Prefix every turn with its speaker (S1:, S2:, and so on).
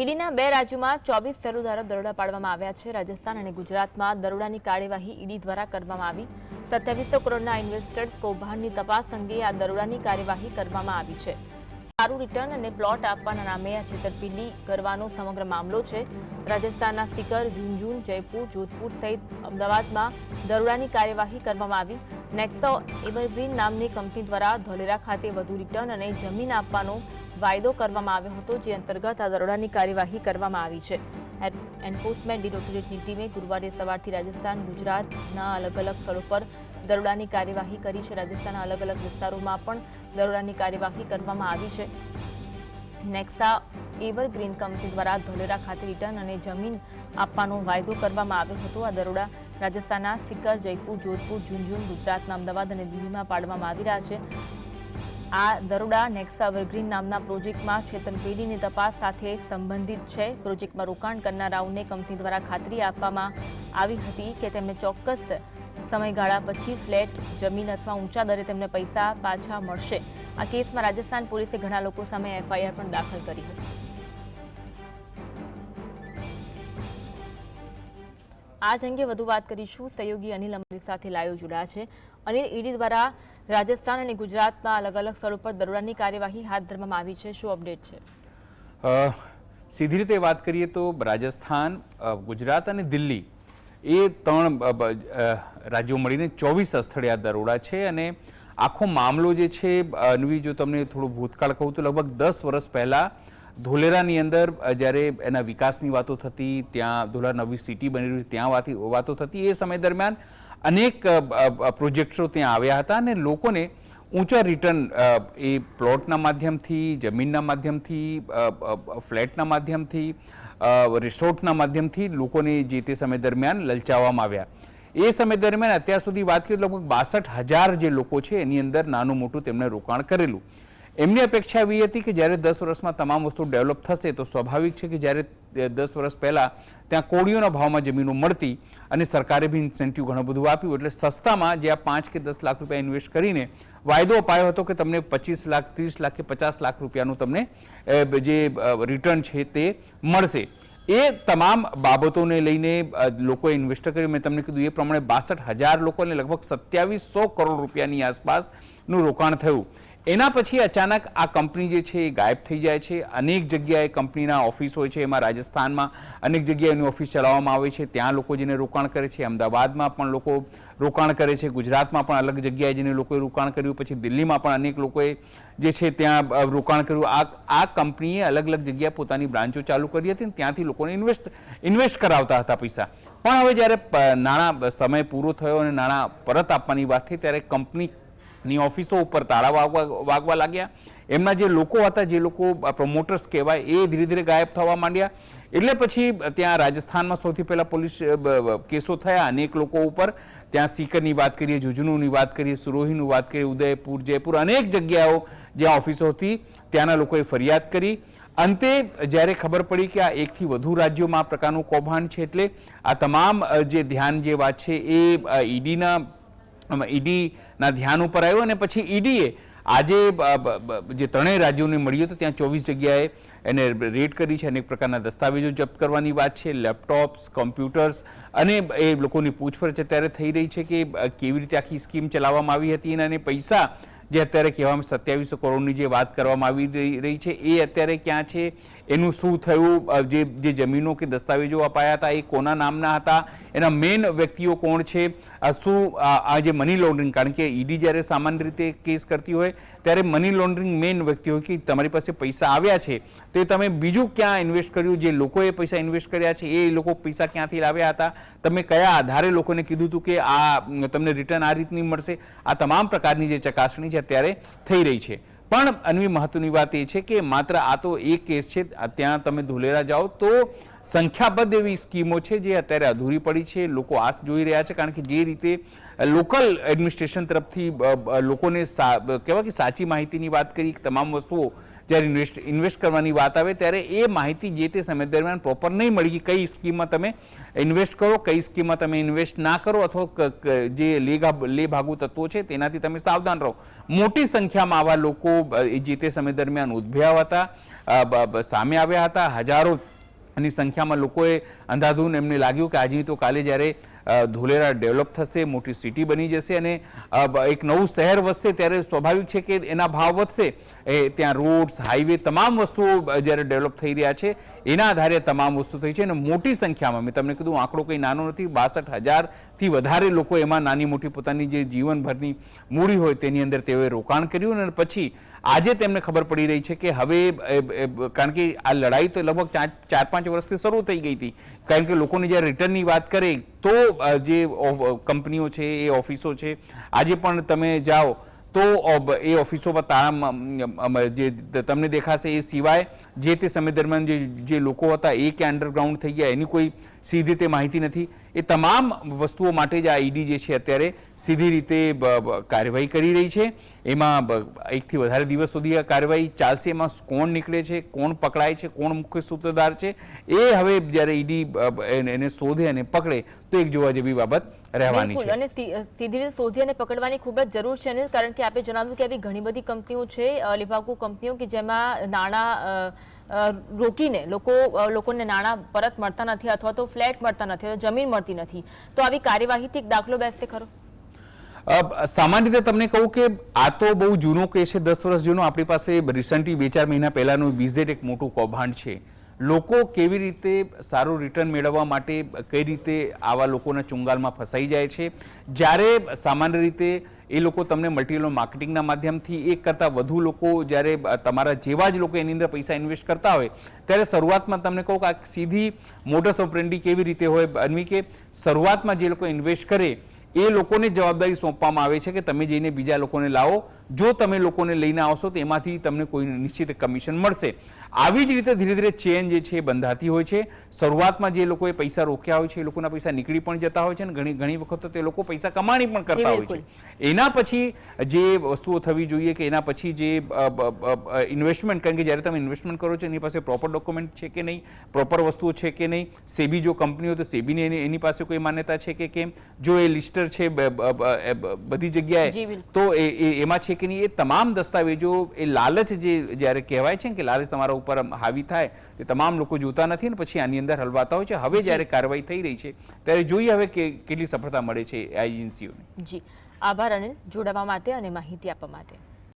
S1: ઈડીના બે રાજ્યોમાં ચોવીસ સેલો દ્વારા દરોડા પાડવામાં આવ્યા છે. રાજસ્થાન અને ગુજરાતમાં દરોડાની કાર્યવાહી ઈડી દ્વારા કરવામાં આવી. સત્યાવીસો કરોડના ઇન્વેસ્ટર્સ કૌભાંડની તપાસ અંગે આ દરોડાની કાર્યવાહી કરવામાં આવી છે. સારું રિટર્ન અને પ્લોટ આપવાના નામે આ છેતરપિંડી કરવાનો સમગ્ર મામલો છે. રાજસ્થાનના સિકર ઝુંઝુન, જયપુર, જોધપુર સહિત અમદાવાદમાં દરોડાની કાર્યવાહી કરવામાં આવી. નેક્સો એવરગ્રીન નામની કંપની દ્વારા ધોલેરા ખાતે વધુ રિટર્ન અને જમીન આપવાનો વાયદો કરવામાં આવ્યો હતો, જે અંતર્ગત આ દરોડાની કાર્યવાહી કરવામાં આવી છે. એન્ફોર્સમેન્ટ ડિરેક્ટોરેટની ટીમે ગુરુવારે સવારથી રાજસ્થાન, ગુજરાતના અલગ અલગ સ્થળો પર દરોડાની કાર્યવાહી કરી છે. રાજસ્થાનના અલગ અલગ વિસ્તારોમાં પણ દરોડાની કાર્યવાહી કરવામાં આવી છે. નેક્સા એવરગ્રીન કંપની દ્વારા ધોલેરા ખાતે રિટર્ન અને જમીન આપવાનો વાયદો કરવામાં આવ્યો હતો. આ દરોડા રાજસ્થાનના સિકર, જયપુર, જોધપુર, ઝુંઝુન, ગુજરાતના અમદાવાદ અને દિલ્હીમાં પાડવામાં આવી રહ્યા છે. આ દરોડા નેક્સા એવરગ્રીન નામના પ્રોજેક્ટમાં છેતરપિંડીની તપાસ સાથે સંબંધિત છે. પ્રોજેક્ટમાં રોકાણ કરનારાઓને કંપની દ્વારા ખાતરી આપવામાં આવી હતી કે તેમને ચોક્કસ સમયગાળા પછી ફ્લેટ, જમીન અથવા ઊંચા દરે તેમને પૈસા પાછા મળશે. આ કેસમાં રાજસ્થાન પોલીસે ઘણા લોકો સામે એફઆઈઆર પણ દાખલ કરી હતી. આ જ અંગે વધુ વાત કરીશું. સહયોગી અનિલ અમારી સાથે લાઈવ જોડાયા છે. અનિલ, ઈડી દ્વારા રાજસ્થાન અને ગુજરાતમાં અલગ અલગ સ્થળો પર દરોડાની કાર્યવાહી હાથ ધરવામાં આવી છે. શું અપડેટ છે?
S2: સીધી રીતે વાત કરીએ તો રાજસ્થાન ગુજરાત અને દિલ્હી એ ત્રણ રાજ્યો મળીને ચોવીસ સ્થળે આ દરોડા છે અને આખો મામલો જે છે અન્વી, જો તમને થોડું ભૂતકાળ કહું તો લગભગ દસ વર્ષ પહેલાં ધોલેરાની અંદર જ્યારે એના વિકાસની વાતો થતી, ત્યાં ધોલેરા નવી સિટી બની રહી, ત્યાં વાતી- વાતો થતી એ સમય દરમિયાન અનેક પ્રોજેક્ટ્સો ત્યાં આવ્યા હતા અને લોકોને ઊંચા રિટર્ન એ પ્લોટના માધ્યમથી, જમીનના માધ્યમથી ફ્લેટના માધ્યમથી રિસોર્ટના માધ્યમથી લોકોને જે તે સમય દરમિયાન લલચાવવામાં આવ્યા. એ સમય દરમિયાન અત્યાર સુધી વાત કરીએ લગભગ બાસઠ હજાર જે લોકો છે એની અંદર નાનું મોટું તેમણે રોકાણ કરેલું. એમની અપેક્ષા એવી હતી કે જ્યારે દસ વર્ષમાં તમામ વસ્તુ ડેવલપ થશે તો સ્વાભાવિક છે કે જ્યારે દસ વર્ષ પહેલાં ત્યાં કોળીઓના ભાવમાં જમીનો મળતી અને સરકારે બી ઇન્સેન્ટિવ ઘણું બધું આપ્યું. એટલે સસ્તામાં જે આ પાંચ કે દસ લાખ રૂપિયા ઇન્વેસ્ટ કરીને વાયદો અપાયો હતો કે તમને પચીસ લાખ, ત્રીસ લાખ કે પચાસ લાખ રૂપિયાનું તમને જે રિટર્ન છે તે મળશે. એ તમામ બાબતોને લઈને લોકો ઇન્વેસ્ટ કર્યું. મેં તમને કીધું એ પ્રમાણે બાસઠ હજાર લોકોને લગભગ સત્યાવીસો કરોડ રૂપિયાની આસપાસનું રોકાણ થયું. એના પછી અચાનક આ કંપની જે છે એ ગાયબ થઈ જાય છે. અનેક જગ્યાએ કંપનીના ઓફિસ હોય છે, એમાં રાજસ્થાનમાં અનેક જગ્યાએ એની ઓફિસ ચલાવવામાં આવે છે. ત્યાં લોકો જેને રોકાણ કરે છે, અમદાવાદમાં પણ લોકો રોકાણ કરે છે, ગુજરાતમાં પણ અલગ જગ્યાએ જેને લોકોએ રોકાણ કર્યું, પછી દિલ્હીમાં પણ અનેક લોકોએ જે છે ત્યાં રોકાણ કર્યું. આ આ કંપનીએ અલગ અલગ જગ્યાએ પોતાની બ્રાન્ચો ચાલુ કરી હતી અને ત્યાંથી લોકોને ઇન્વેસ્ટ ઇન્વેસ્ટ કરાવતા હતા પૈસા. પણ હવે જ્યારે નાણાં સમય પૂરો થયો અને નાણાં પરત આપવાની વાત થઈ, ત્યારે કંપનીની ઓફિસો ઉપર તાળા વાગવા વાગવા લાગ્યા. એમના જે લોકો હતા, જે લોકો પ્રમોટર્સ કહેવાય, એ ધીરે ધીરે ગાયબ થવા માંડ્યા. એટલે પછી ત્યાં રાજસ્થાનમાં સૌથી પહેલાં પોલીસ કેસો થયા અનેક લોકો ઉપર. ત્યાં સીકરની વાત કરીએ, જુજનુની વાત કરીએ, સુરોહીની વાત કરીએ, ઉદયપુર, જયપુર, અનેક જગ્યાઓ જ્યાં ઓફિસો હતી, ત્યાંના લોકોએ ફરિયાદ કરી. અંતે જ્યારે ખબર પડી કે આ એકથી વધુ રાજ્યોમાં આ પ્રકારનું કૌભાંડ છે, એટલે આ તમામ જે ધ્યાન જે વાત છે, એ ઈડીના ઈડીના ધ્યાન ઉપર આવ્યો અને પછી ઈડીએ આજે જે ત્રણેય રાજ્યોને મળ્યું તો ત્યાં ચોવીસ જગ્યાએ એને રેડ કરી છે અનેક પ્રકારના દસ્તાવેજો જપ્ત કરવાની વાત છે, લેપટોપ્સ, કોમ્પ્યુટર્સ અને એ લોકોની પૂછપરછ અત્યારે થઈ રહી છે કે કેવી રીતે આખી સ્કીમ ચલાવવામાં આવી હતી અને પૈસા જે અત્યારે કહેવામાં સત્યાવીસો કરોડની જે વાત કરવામાં આવી રહી છે, એ અત્યારે ક્યાં છે એનું શું થયું? જે જે જમીનો કે દસ્તાવેજો અપાયા હતા એ કોના નામના હતા? એના મેઇન વ્યક્તિઓ કોણ છે? શું આ જે મની લોન્ડરિંગ કારણ કે ઈડી જ્યારે સામાન્ય રીતે કેસ કરતી હોય, ત્યારે મની લોન્ડરિંગ મેઇન વ્યક્તિ હોય કે તમારી પાસે પૈસા આવ્યા છે, તો તમે બીજું ક્યાં ઇન્વેસ્ટ કર્યું? જે લોકોએ પૈસા ઇન્વેસ્ટ કર્યા છે, એ લોકો પૈસા ક્યાંથી લાવ્યા હતા? તમે કયા આધારે લોકોને કીધું હતું કે આ, તમને રિટર્ન આ રીતની મળશે? આ તમામ પ્રકારની જે ચકાસણી છે, અત્યારે થઈ રહી છે. પણ અન્વી મહત્વની વાત એ છે કે માત્ર આ તો એક કેસ છે ત્યાં તમે ધોલેરા જાઓ તો સંખ્યાબદ્ધ એવી સ્કીમો છે જે અત્યારે અધૂરી પડી છે, લોકો આસ જોઈ રહ્યા છે, કારણ કે જે રીતે લોકલ એડમિનિસ્ટ્રેશન તરફથી લોકોને કહેવાય કે સાચી માહિતીની વાત કરી તમામ વસ્તુઓ જ્યારે ઇન્વેસ્ટ ઇન્વેસ્ટ કરવાની વાત આવે ત્યારે એ માહિતી જે તે સમય દરમિયાન પ્રોપર નહીં મળી કઈ સ્કીમમાં તમે ઇન્વેસ્ટ કરો, કઈ સ્કીમમાં તમે ઇન્વેસ્ટ ના કરો અથવા જે લેગા લેભાગુ તત્વો છે તેનાથી તમે સાવધાન રહો. મોટી સંખ્યામાં આવા લોકો જે તે સમય દરમિયાન ઉદ્ભવ્યા હતા સામે આવ્યા હતા હજારો ની સંખ્યામાં લોકોએ અંધાધૂન એમને લાગ્યું કે આજની તો કાલે જ્યારે ધોલેરા ડેવલપ થશે, મોટી સિટી બની જશે અને એક નવું શહેર વસશે ત્યારે સ્વાભાવિક છે કે એના ભાવ વધશે. એ, ત્યાં રોડ્સ, હાઈવે તમામ વસ્તુઓ જ્યારે ડેવલપ થઈ રહ્યા છે, એના આધારે તમામ વસ્તુ થઈ છે અને મોટી સંખ્યામાં, મેં તમને કીધું, આંકડો કંઈ નાનો નથી, બાસઠ હજારથી વધારે લોકો એમાં નાની મોટી પોતાની જે જીવનભરની મૂડી હોય તેની અંદર તેઓએ રોકાણ કર્યું અને પછી આજે તેમને ખબર પડી રહી છે કે હવે કારણ કે આ લડાઈ તો લગભગ ચાર પાંચ વર્ષથી શરૂ થઈ ગઈ હતી. કારણ કે લોકોની જ્યારે રિટર્નની વાત કરે તો જે કંપનીઓ છે, એ ઓફિસો છે, આજે પણ તમે જાઓ, તો એ ઓફિસોમાં તાળા જે તમને દેખાશે એ સિવાય જે તે સમય દરમિયાન જે જે લોકો હતા, એ કે અંડરગ્રાઉન્ડ થઈ ગયા, એની કોઈ સીધી તે માહિતી નથી. એ તમામ વસ્તુઓ માટે જ આ ઈડી જે છે અત્યારે સીધી રીતે કાર્યવાહી કરી રહી છે. એમાં એકથી વધારે દિવસ સુધી આ કાર્યવાહી ચાલશે. એમાં કોણ નીકળે છે કોણ પકડાય છે કોણ મુખ્ય સૂત્રધાર છે એ હવે જ્યારે ઈડી એને શોધે અને પકડે તો એક જોવા જેવી બાબત રહેવાની છે.
S1: અને સીધી રીતે શોધી અને પકડવાની ખૂબ જ જરૂર છે અને કારણ કે આપે જણાવ્યું કે આવી ઘણી બધી કંપનીઓ છે અ, કંપનીઓ કે જેમાં નાણાં રોકીને લોકો લોકોને નાણાં પરત મળતા નથી અથવા તો ફ્લેટ મળતા નથી અથવા જમીન મળતી નથી. તો આવી કાર્યવાહીથી એક દાખલો બેસશે ખરો?
S2: સામાન્ય રીતે તમને કહું કે આ તો બહુ જૂનો કેસ છે, દસ વર્ષ જૂનો. આપણી પાસે રિસન્ટલી બે ચાર મહિના પહેલાનું વિઝેટ એક મોટું કૌભાંડ છે. લોકો કેવી રીતે સારું રિટર્ન મેળવવા માટે કઈ રીતે આવા લોકોના ચુંગાલમાં ફસાઈ જાય છે? જ્યારે સામાન્ય રીતે એ લોકો તમને મટીરિયલ માર્કેટિંગના માધ્યમથી એક કરતાં વધુ લોકો જ્યારે તમારા જેવા જ લોકો એની અંદર પૈસા ઇન્વેસ્ટ કરતા હોય, ત્યારે શરૂઆતમાં તમને કહું કે આ સીધી મોટર્સ ઓપરેન્ડી કેવી રીતે હોય, અન્વી કે શરૂઆતમાં જે લોકો ઇન્વેસ્ટ કરે, એ લોકોને જવાબદારી સોંપવામાં આવે છે કે તમે જઈને બીજા લોકોને લાવો જો તમે લોકોને લઈને આવશો તો એમાંથી તમને કોઈ નિશ્ચિત કમિશન મળશે. આવી જ રીતે ધીરે ધીરે ચેન જે છે બંધાતી હોય છે. શરૂઆતમાં જે લોકોએ પૈસા રોક્યા હોય છે એ લોકોના પૈસા નીકળી પણ જતા હોય છે અને ઘણી ઘણી વખત તો લોકો પૈસા કમાણી પણ કરતા હોય છે. એના પછી જે વસ્તુઓ થવી જોઈએ કે એના પછી જે ઇન્વેસ્ટમેન્ટ કારણ કે જ્યારે તમે ઇન્વેસ્ટમેન્ટ કરો છો એની પાસે પ્રોપર ડોક્યુમેન્ટ છે કે નહીં? પ્રોપર વસ્તુઓ છે કે નહીં? સેબી જો કંપની હોય તો સેબીની એની પાસે કોઈ માન્યતા છે કે કેમ? જો એ લિસ્ટર છે બધી જગ્યાએ તો એમાં છે કે એ તમામ દસ્તાવેજો એ લાલચ જે જ્યારે કહેવાય છે કે લાલચ તમારા ઉપર હાવી થાય તે તમામ લોકો જોતા નથી ને પછી આની અંદર હલવાતા હોય છે. હવે જ્યારે કાર્યવાહી થઈ રહી છે ત્યારે જોઈએ હવે કે કેટલી સફળતા મળે છે આ એજન્સીઓને.
S1: જી. આભાર અનિલ જોડાવા માટે અને માહિતી આપવા માટે.